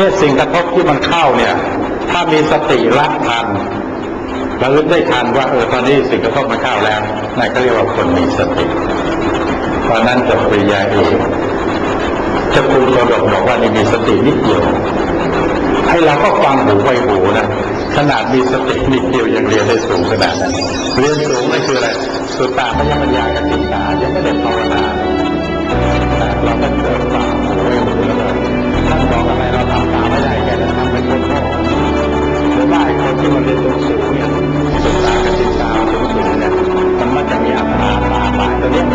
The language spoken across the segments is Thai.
เนี่ยสิ่งกระทบที่มันเข้าเนี่ย ถ้ามีสติละทันระลึกได้ทันว่าเออตอนนี้สิ่งกระทบมันเข้าแล้วนั่นก็เรียกว่าคนมีสติ เพราะนั้นจบปริญญาเอกจะคุณโกดกบอกว่านี่มีสตินิดเดียวให้เราก็ฟังหูไวหูนะขนาดมีสตินิดเดียวยังเรียนได้สูงขนาดนั้นเรียนสูงนั่นคืออะไรสุตตาพยัญญากับจิตตายังไม่ได้ภาวนาเราก็เกิด ที่มันเรียนสูงเนี่ยสุตตากับจิตตาสูงเนี่ยมันมันจะมีอัตตาตาบานตัวเนี้ย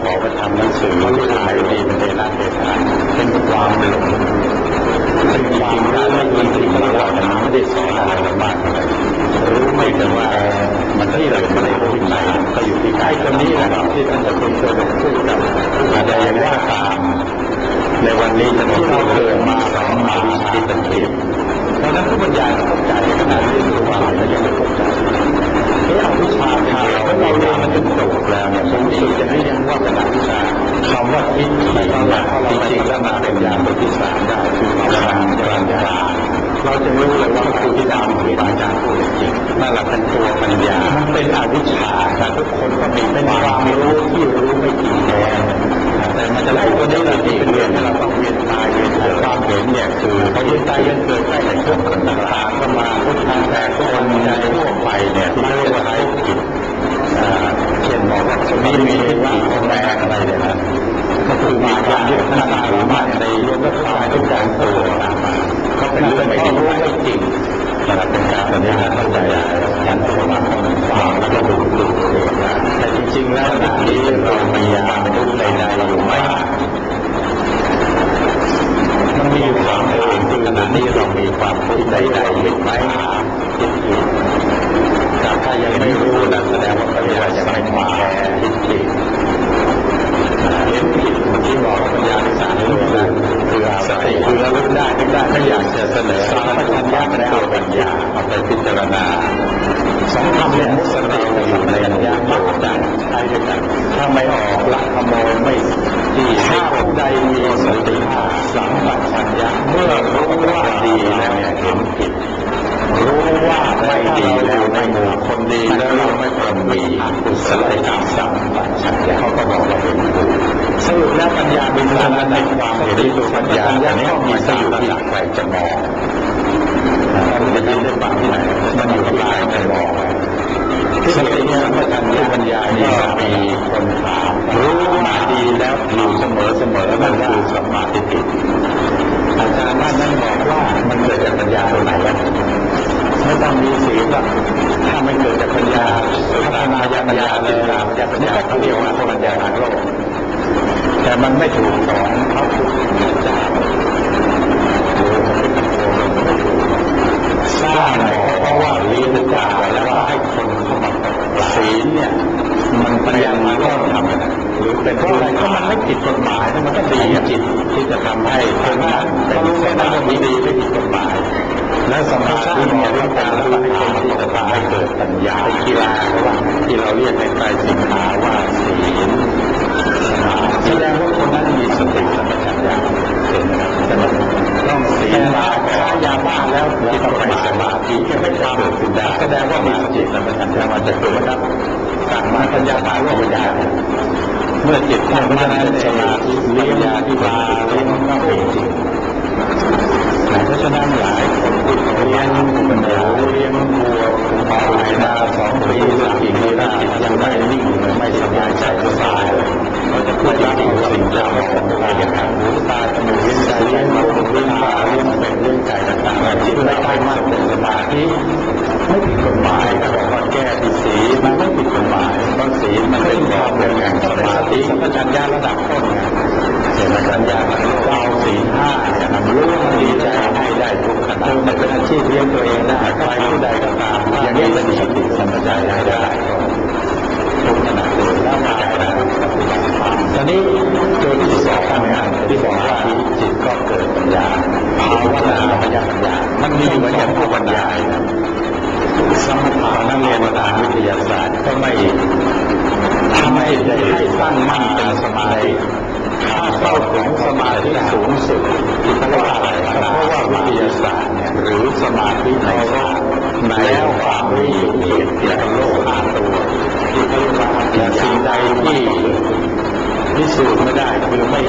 ขอประทำหนังสือขายดีเป็นเดลาเดชาเป็นความหลงซึ่งจริงๆแล้วไม่มีสิ่งที่เราจะไม่ได้สอนอะไรมากเลยรู้ไม่แต่ว่ามันที่เราไม่ได้รู้ที่ไหนก็อยู่ที่ จริงๆแล้วมาเป็นยาเป็นที่สามได้คือพลังปัญญาเราจะรู้เลยว่าครูที่ดาวมีอาจารย์พูดจริงนั่นแหละเป็นตัวปัญญาเป็นอวิชชาทุกคนก็มีเป็นความรู้ที่รู้ไม่จริงแท้แต่มันจะไล่ตัวนี้เราที่เรียนให้เราต้องเรียนตายเรียนเกิดความเห็นเนี่ยคือพอเวียนตายเวียนเกิดใกล้แต่พวกคนต่างๆก็มาพุทธังแต่คนในทั่วไปเนี่ยที่เรียกว่าใช้จิตอ่าเช่นบอกว่าคนนี้มีทิฏฐิแรงอะไรเนี่ยนะก็คือมาการที่ท่านสามารถในยกเลิกทายทุกอย่างตัวตามมาก็เป็นเรื่องไม่รู้ไม่จริงนะครับเป็นการสัญญาเข้าใจกันตัวมาฟังแล้วก็ดูดูแต่จริงๆแล้วขณะนี้เรามียาเป็นรูปใดๆอยู่ไหม มันมีอยู่ถามตัวเองที่ขณะนี้เรามีความทุกข์ใดๆอยู่ไหมคิดอยู่แต่ถ้ายังไม่รู้นะแสดงว่าปัญญายังไม่มาคิดผิดเห็นผิดที่บอกว่าปัญญาในสารรู้นะคือสติคือระลึกได้คิดได้ถ้าอยากจะเสนอสารพัญญาเป็นตัวปัญญาเอาไปพิจารณาสองคำเนี่ยมุสลิมอยู่ในปัญญามักจะใช้ด้วยกันถ้าไม่ออกละขโมยไม่ดีถ้าผู้ใดมีสติสัมปชัญญะเมื่อรู้ว่าดีแล้วเนี่ยเห็นผิด รู้ว่าไม่ดีแล้วในหมู่คนดีแล้วเราไม่ควรมีกุศลกรรมสัมปชัญญะเขาก็บอกว่าเป็นถูกสรุปแล้วปัญญาเป็นสารในความเห็น ที่ตัวปัญญาอันนี้มีสอยู่ที่ใครจะมองมันจะยินได้ฟังที่ไหนมันอยู่ที่ใครจะมองสติสัมปชัญญะปัญญานี่มีคนถามรู้มาดีแล้วอยู่เสมอเสมอนั่นคือสมาทิฏฐิอาจารย์ท่านนั้นบอกว่ามันเกิดจากปัญญาตรงไหนวะไม่ต้องมีศีลหรอกถ้าไม่เกิดจากปัญญาพัฒนายาปัญญาเลยตามจากปัญญาเขาเรียกว่าปัญญาทางโลกแต่มันไม่ถูกสอนพระพุทธเจ้าสร้างเพราะว่าลีนจาแล้วว่าให้คนเข้ามาศีลเนี่ย มันปัญญามาก็ทำกันหรือเป็นเพราะอะไรก็มันไม่ผิดกฎหมายมันก็ดีจิตที่จะทำให้คนนั้นเป็นสถาน ที่ดีไม่ผิดกฎหมายและสมาธิเนี่ยเรื่องการรับประทานที่จะทำให้เกิดปัญญาเป็นกีฬาเราว่าที่เราเรียกในไตรสิกขาว่าศีลแสดงว่าคนนั้นมีสติสัมปชัญญะเห็นไหมต้องศีลมาค้ายาบ้าแล้วแล้วก็ไปสมาธิแค่ไม่ทำสิ่งใดแสดงว่ามีสติสัมปชัญญะมันจะเกิดว่าสั่งมาปัญญาตายว่าปัญญาเมื่อจิตตั้งมั่นในสมาธิเลี้ยงยาที่ปลาเลี้ยงก็มีจริง เพราะฉะนั้นหลายคนเลี้ยงปัญญาเลี้ยงวัวพอหลายนาสองปีสามปีนี้ได้ยังไม่นิ่งไม่สบายใจ ได้ทุกขณะมันเป็นอาชีพเลี้ยงตัวเองได้ใครผู้ใดก็ตามอย่างนี้เป็นสติสัมปชัญญะได้ทุกขณะเลยแล้วมาจนะตอนนี้ตัวที่สองงานที่บอกว่าจิตก็เกิดปัญญาภาวนาปัญญาปัญญามันมีเหมือนอย่างพวกปัญญาสมถะนักเรียนทางวิทยาศาสตร์ก็ไม่ทำให้ได้ให้ตั้งมั่นเป็นสมาธิ เข้าถึงสมาธิสูงสุดที่เขาเรียกว่าอะไรเพราะว่าวิทยาศาสตร์เนี่ยหรือสมาธิในโลกแล้วความรู้อยู่เหตุเกี่ยวกับโลกห้าตัวที่เขาเรียกว่าแต่สิ่งใดที่พิสูจน์ไม่ได้คือไม่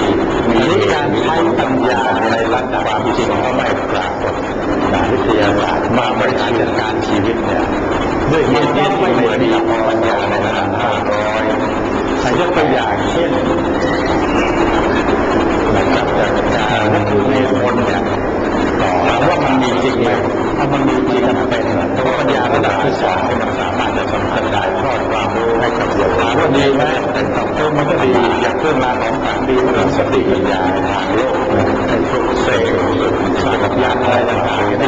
มีการใช้ปัญญาในระดับความจริงก็ไม่ปรากฏทางวิทยาศาสตร์มาบริหารจัดการชีวิตเนี่ยด้วยเหตุที่ไม่เหมือนกับปัญญาในระดับห้าร้อยยกตัวอย่างเช่น ติปัญญาทางโลกในพวกเสกสายกับยานอะไรต่างๆดีไหม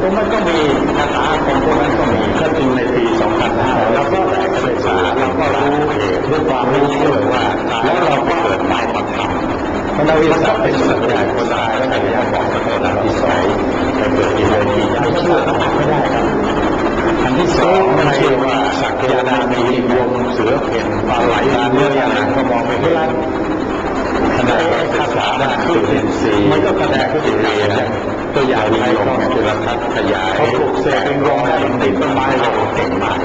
ก็มันก็มีคาถาของพวกนั้นก็มีถ้าจริงในปี2005แล้วก็ได้ศึกษาแล้วก็รู้เหตุด้วยความรู้เชื่อว่าแล้วเราก็เกิดมาประทำเพราะนักวิทยาศาสตร์เป็นสัญญาคนร้ายและพยายามบอกกับคนที่ใส่ในเกิดที่เลยที่ไม่เชื่อไม่ได้ครับอันที่สองไม่เชื่อว่าสักยานามีวงเสือเพ่นปลาไหลเนื้อยานก็มองไม่เห็น ขณะว่าษาด้านขึ้นสีมันก็แสดงขึ้นเป็นสีนะตัวอย่างในลมจุลทรรศน์ขยายเขาปลูกเสกเป็นรองให้ติดต้นไม้เราเก่งมาก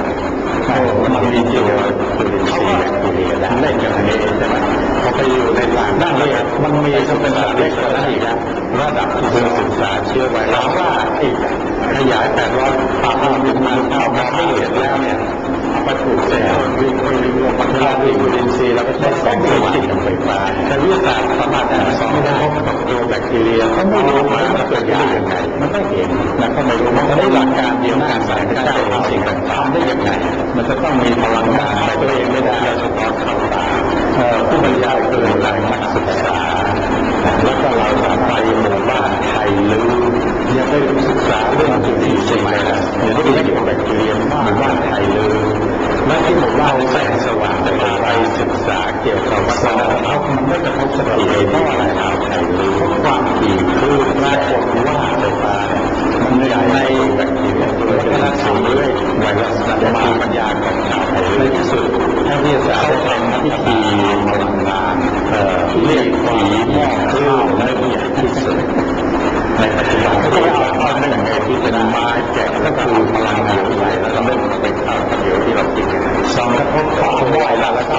มันมีจริงเลยจุลินทรีย์แบคทีเรียเล่นอย่างนี้ใช่ไหมพอไปอยู่ในต่างด้านเลยมันมีสเป็นระดับเล็กกว่านั้นอีกนะระดับที่เพื่อศึกษาเชื้อไวรัสว่าอีกขยายแต่ร้อยปากมันเป็นมันเข้ามองไม่เห็นแล้วเนี่ย ไปปลูกเสกวิ่งไปวิ่งปัทยาวิ่งจุลินทรีแล้วก็ใช้แสงสว่างเป็นไฟฟ้าแต่วิทยาศาสตร์สามารถจะสอนได้เพบกับตัวแบคทีเรียเขาไม่รู้ว่ามันเกิดได้ยังไงมันไม่เห็นนะเขาไม่รู้มันได้หลักการเดียวกันสายการทำสิ่งต่างๆได้ยังไงมันจะต้องมีพลังงานไปตัวเองไม่ได้จะต้องเข้าตาผู้บรรยายเกิดหลายนักศึกษาแล้วก็เราสามารถไปหมู่บ้านไทยลือยังได้ศึกษาเรื่องจุลินทรีย์นะเดี๋ยวนี้เกี่ยวกับแบคทีเรีย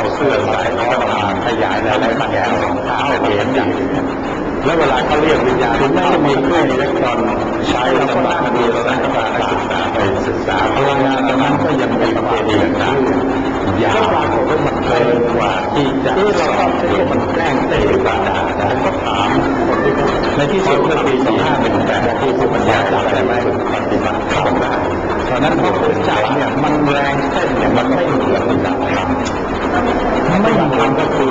วแล้วแล้วก็เอาเสื้อใส่แล้วก็มาขยายแล้วแล้มาแกะสองข้าวเห็นอย่างแล้วเวลาเขาเรียกวิญญาณถึงแม้จะมีเครื่องอิเล็กตรอนใช้แล้วก็นั่งดูแล้วก็มาศึกษาไปศึกษาพลังงานตรงนั้นก็ยังมีประเพณีต่างๆยาวปรากฏว่ามันเกินกว่าที่จะที่เราต้องเรียกมันแกล้งเตะบาดาแต่ก็ถามคนที่ในที่สุดเมื่อปี2518ที่ผู้บรรยายได้ไหมปฏิบัติเข้าได้เพราะนั้นพวกคุณจ่าเนี่ยมันแรงเต้นเนี่ยมันไม่เหมือนกับทำไม่ทำก็คือ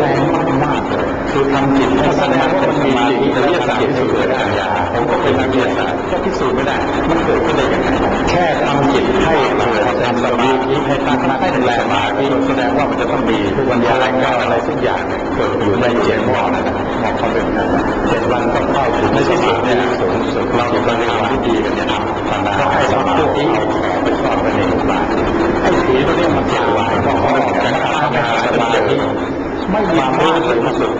แรงสองแรงมากเลยคือทำจิตให้แสดงว่ามันมีจริงวิทยาศาสตร์ที่เกิดได้ยาผมก็เป็นนักวิทยาศาสตร์ก็พิสูจน์ไม่ได้มันเกิดขึ้นได้ยังไงแค่ทำจิตให้เกิดทำสมาธิให้ตั้งมั่นให้แรงมากที่แสดงว่ามันจะต้องมีผู้บรรยายแก้อะไรสักอย่างเกิดอยู่ในเจ็ดหม้อนะหม้อเขาเป็นนั้นเจ็ดวันต้องเข้าถึงในที่สุดเนี่ยสูงสุดเราจะบริหารที่ดีกันเนี่ยทำก็ให้สมาธิเอาของไปซ่อนไว้ในหมู่บ้านไอ้ผีตัวนี้มันจะวายก็เขาบอกจะทำงานสมาธิ ไม่มีมากเลยที่สุด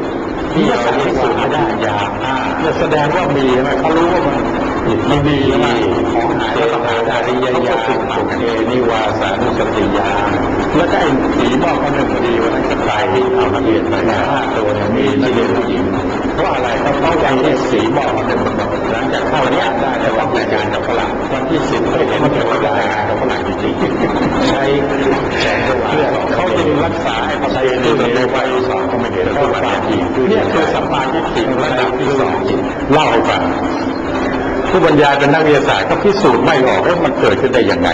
ที่เราเรียกว่าไม่ได้ยาอ่าเนี่ยแสดงว่ามีไหมเขารู้ว่ามันมันดีแล้วว่าของหายแล้วต้องหาได้ริยญาสุขเกนิวาสานุสติญาแล้วก็ไอ้สีบอกกันหนึ่งพอดีวันนั้นก็ไปเอามาเรียนไปนะห้าตัวเนี่ยมีนักเรียนผู้หญิงเพราะอะไรเพราะเขาใจที่ยสีบอกกันหนึ่งหลังจากเข้านี้ได้แล้วต้องแต่ง ระดับที่สองเล่าให้ฟังผู้บรรยายเป็นนักวิทยาศาสตร์ก็พิสูจน์ไม่ออกว่ามันเกิดขึ้นได้ยังไง